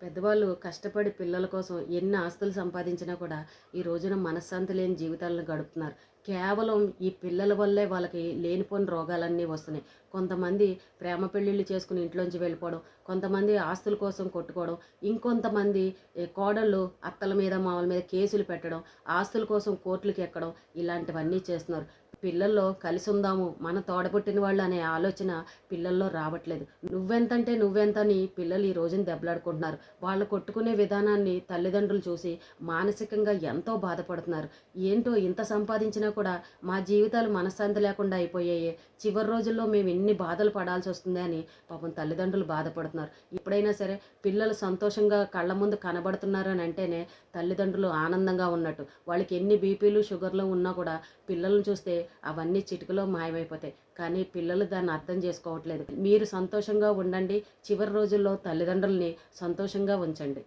పెద్దవాళ్ళు కష్టపడి పిల్లల కోసం ఎన్ని ఆస్తులు సంపాదించినా కూడా ఈ రోజున మనశ్శాంతి లేని జీవితాలను గడుపుతున్నారు. కేవలం ఈ పిల్లల వల్లే వాళ్ళకి లేనిపోని రోగాలన్నీ వస్తున్నాయి. కొంతమంది ప్రేమ పెళ్ళిళ్ళు చేసుకుని ఇంట్లోంచి వెళ్ళిపోవడం కొంతమంది ఆస్తుల కోసం కొట్టుకోవడం ఇంకొంతమంది కోడళ్ళు అత్తల మీద మామల మీద కేసులు పెట్టడం ఆస్తుల కోసం కోర్టులకు ఎక్కడం ఇలాంటివన్నీ చేస్తున్నారు. పిల్లల్లో కలిసి ఉందాము మన తోడబుట్టిన వాళ్ళు అనే ఆలోచన పిల్లల్లో రావట్లేదు. నువ్వెంతంటే నువ్వెంత అని పిల్లలు ఈ రోజున దెబ్బలాడుకుంటున్నారు. వాళ్ళు కొట్టుకునే విధానాన్ని తల్లిదండ్రులు చూసి మానసికంగా ఎంతో బాధపడుతున్నారు. ఏంటో ఇంత సంపాదించినా కూడా మా జీవితాలు మనశ్శాంతి లేకుండా అయిపోయాయి. చివరి రోజుల్లో మేము ఎన్ని బాధలు పడాల్సి వస్తుంది అని పాపం తల్లిదండ్రులు బాధపడుతున్నారు. ఇప్పుడైనా సరే పిల్లలు సంతోషంగా కళ్ళ ముందు కనబడుతున్నారు అని అంటేనే తల్లిదండ్రులు ఆనందంగా ఉన్నట్టు. వాళ్ళకి ఎన్ని బీపీలు షుగర్లు ఉన్నా కూడా పిల్లల్ని చూస్తే అవన్నీ చిటికలో మాయమైపోతాయి. కానీ పిల్లలు దాన్ని అర్థం చేసుకోవట్లేదు. మీరు సంతోషంగా ఉండండి. చివరి రోజుల్లో తల్లిదండ్రుల్ని సంతోషంగా ఉంచండి.